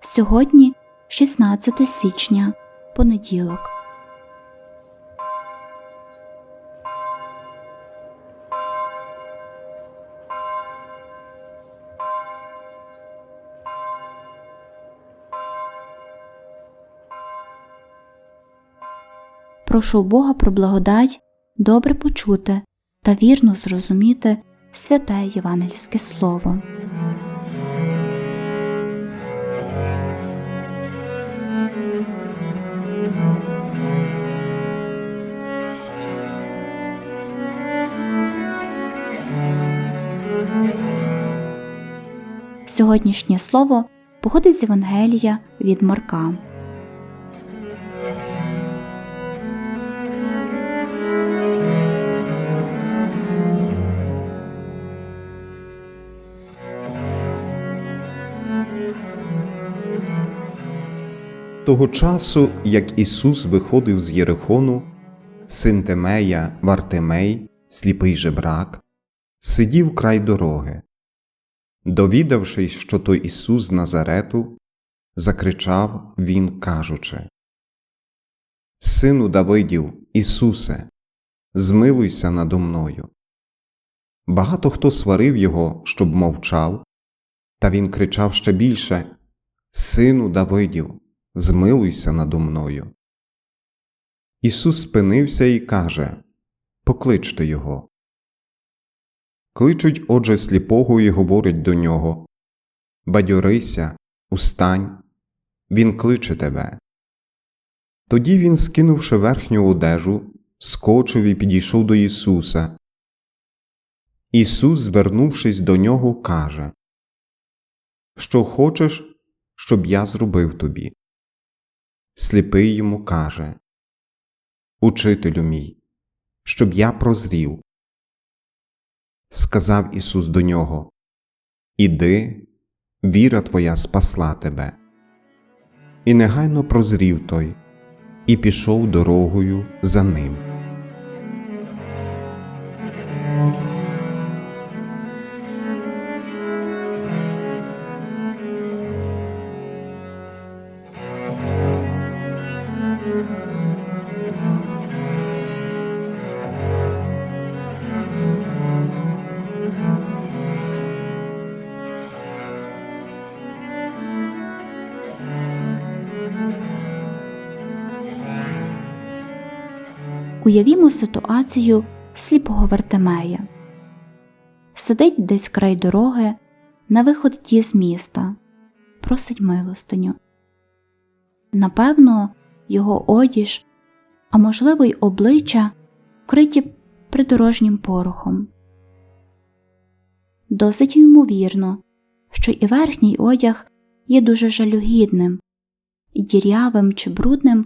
Сьогодні 16 січня, понеділок. Прошу Бога про благодать добре почути та вірно зрозуміти святе Євангельське Слово. Сьогоднішнє слово походить з Євангелія від Марка. Того часу, як Ісус виходив з Єрихону, син Темея Вартимей, сліпий жебрак, сидів край дороги. Довідавшись, що то Ісус з Назарету, закричав він, кажучи: Сину Давидів, Ісусе, змилуйся надо мною. Багато хто сварив його, щоб мовчав, та він кричав ще більше: Сину Давидів, змилуйся надо мною. Ісус спинився і каже Покличте його. Кличуть, отже, сліпого і говорять до нього Бадьорися, устань, він кличе тебе. Тоді він, скинувши верхню одежу, скочив і підійшов до Ісуса. Ісус, звернувшись до нього, каже Що хочеш, щоб я зробив тобі? Сліпий йому каже Учителю мій, щоб я прозрів. Сказав Ісус до нього Іди, віра твоя спасла тебе. І негайно прозрів той, і пішов дорогою за ним. Уявімо ситуацію сліпого Вартимея. Сидить десь край дороги на виході з міста, просить милостиню. Напевно, його одіж, а можливо, й обличчя вкриті придорожнім порохом. Досить ймовірно, що і верхній одяг є дуже жалюгідним, дірявим чи брудним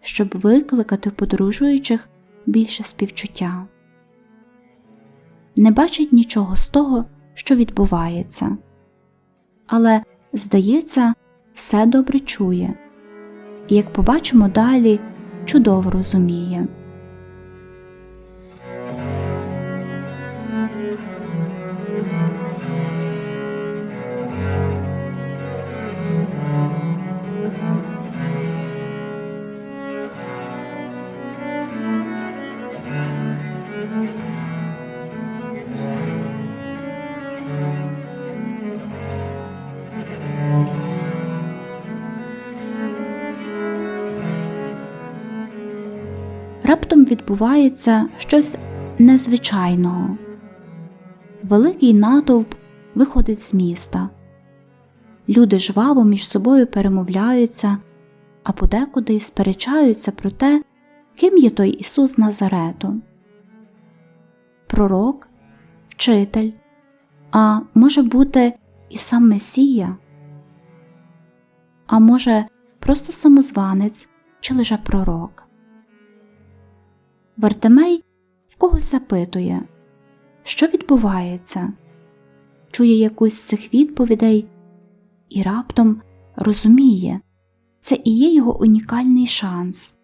щоб викликати в подорожуючих більше співчуття. Не бачить нічого з того, що відбувається, але, здається, все добре чує, і, як побачимо далі, чудово розуміє. Відбувається щось незвичайного. Великий натовп виходить з міста. Люди жваво між собою перемовляються, а подекуди сперечаються про те, ким є той Ісус Назарету. Пророк, вчитель, а може бути і сам Месія, а може, просто самозванець чи лише пророк. Вартимей в когось запитує, що відбувається, чує якусь з цих відповідей і раптом розуміє, це і є його унікальний шанс,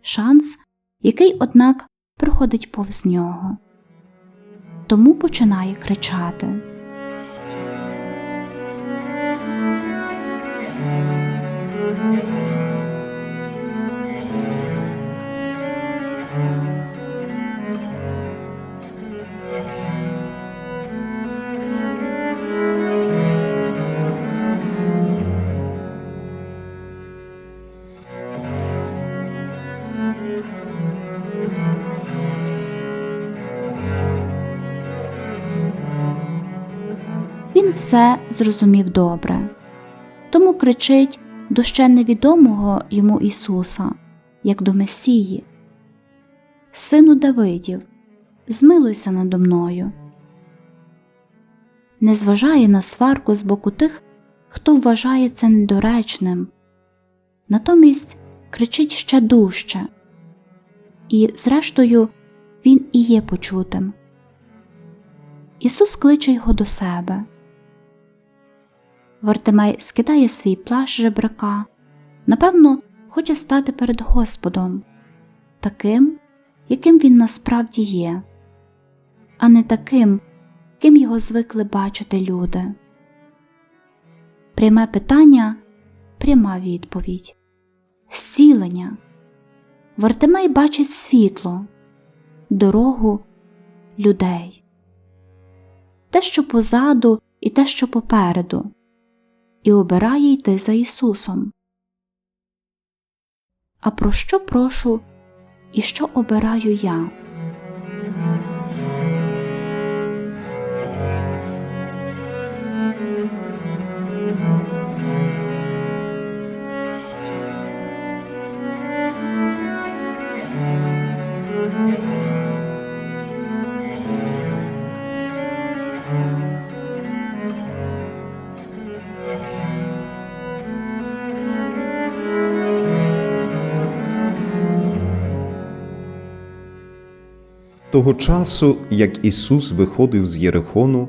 шанс, який, однак, проходить повз нього. Тому починає кричати. Він все зрозумів добре, тому кричить до ще невідомого йому Ісуса, як до Месії. Сину Давидів, змилуйся надо мною. Не зважає на сварку з боку тих, хто вважає це недоречним, натомість кричить ще дужче, і, зрештою, він і є почутим. Ісус кличе його до себе. Вартимей скидає свій плащ жебрака, напевно, хоче стати перед Господом, таким, яким він насправді є, а не таким, ким його звикли бачити люди. Пряме питання пряма відповідь. Зцілення. Вартимей бачить світло, дорогу людей, те, що позаду, і те, що попереду, і обирає йти за Ісусом. А про що прошу і що обираю я? Того часу, як Ісус виходив з Єрихону,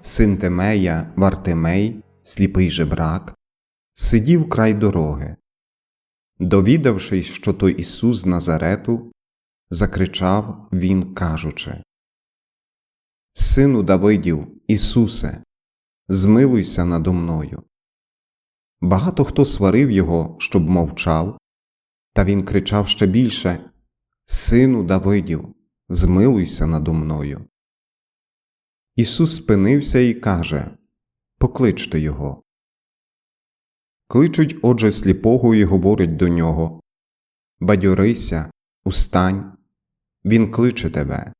син Темея Вартимей, сліпий жебрак, сидів край дороги. Довідавшись, що то Ісус з Назарету, закричав він, кажучи: Сину Давидів, Ісусе, змилуйся надо мною. Багато хто сварив його, щоб мовчав, та він кричав ще більше: Сину Давидів, змилуйся надо мною. Ісус спинився і каже Покличте його. Кличуть, отже, сліпого і говорять до нього Бадьорися, устань, він кличе тебе.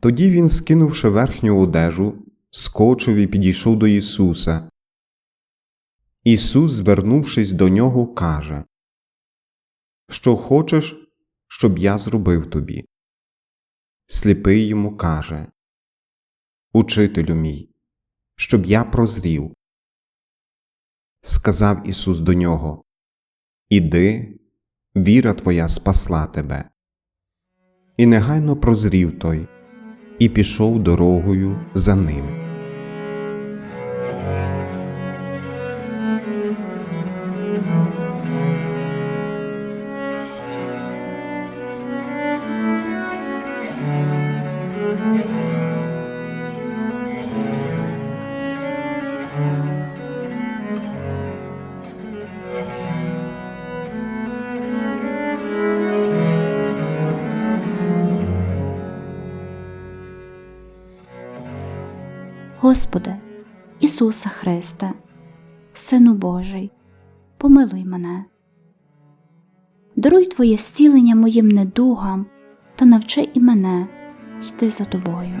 Тоді він, скинувши верхню одежу, скочив і підійшов до Ісуса. Ісус, звернувшись до нього, каже Що хочеш, щоб я зробив тобі? Сліпий йому каже Учителю мій, щоб я прозрів. Сказав Ісус до нього Іди, віра твоя спасла тебе. І негайно прозрів той, і пішов дорогою за ним. Господи, Ісуса Христе, Сину Божий, помилуй мене. Даруй Твоє зцілення моїм недугам та навчи і мене йти за Тобою.